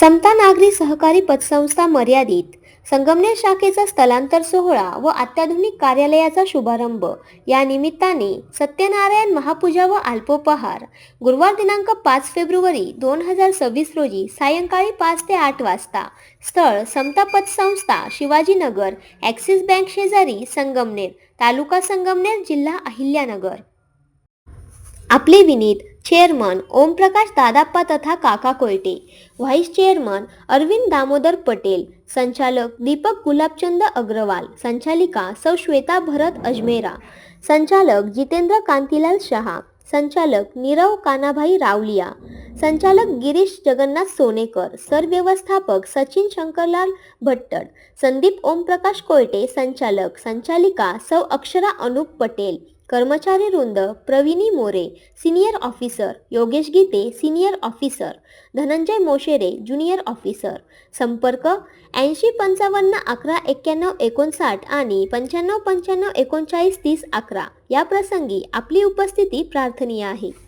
समता नागरी सहकारी पतसंस्था मर्यादित संगमनेर शाखेचा स्थलांतर सोहळा व अत्याधुनिक कार्यालयाचा शुभारंभ. या निमित्ताने सत्यनारायण महापूजा व अल्पोपहार. गुरुवार दिनांक पाच फेब्रुवारी दोन हजार सव्वीस रोजी सायंकाळी पाच ते आठ वाजता स्थळ समता पतसंस्था शिवाजीनगर ॲक्सिस बँक शेजारी संगमनेर तालुका संगमनेर जिल्हा अहिल्यानगर. आपले विनीत चेअरमन ओमप्रकाश दादाप्पा तथा काका कोयटे. Vice chairman Arvind Damodar Patel. संचालक दीपक गुलाबचंद अग्रवाल. संचालिका सौ श्वेता भरत अजमेरा. संचालक जितेंद्र कांतीलाल शहा. संचालक नीरव कानाभाई रावलिया. संचालक गिरीश जगन्नाथ सोनेकर. सरव्यवस्थापक सचिन शंकरलाल भट्टड. संदीप ओमप्रकाश कोयटे संचालक. संचालिका सौ अक्षरा अनुप पटेल. कर्मचारी रुंद Pravini More senior officer Yogesh Gite senior officer Dhananjay Moshere junior officer संपर्क ऐंशी पंचावन्न अकरा एक्क्याण्णव एकोणसाठ आणि पंच्याण्णव पंच्याण्णव एकोणचाळीस तीस अकरा या प्रसंगी आपली उपस्थिती प्रार्थनीय आहे.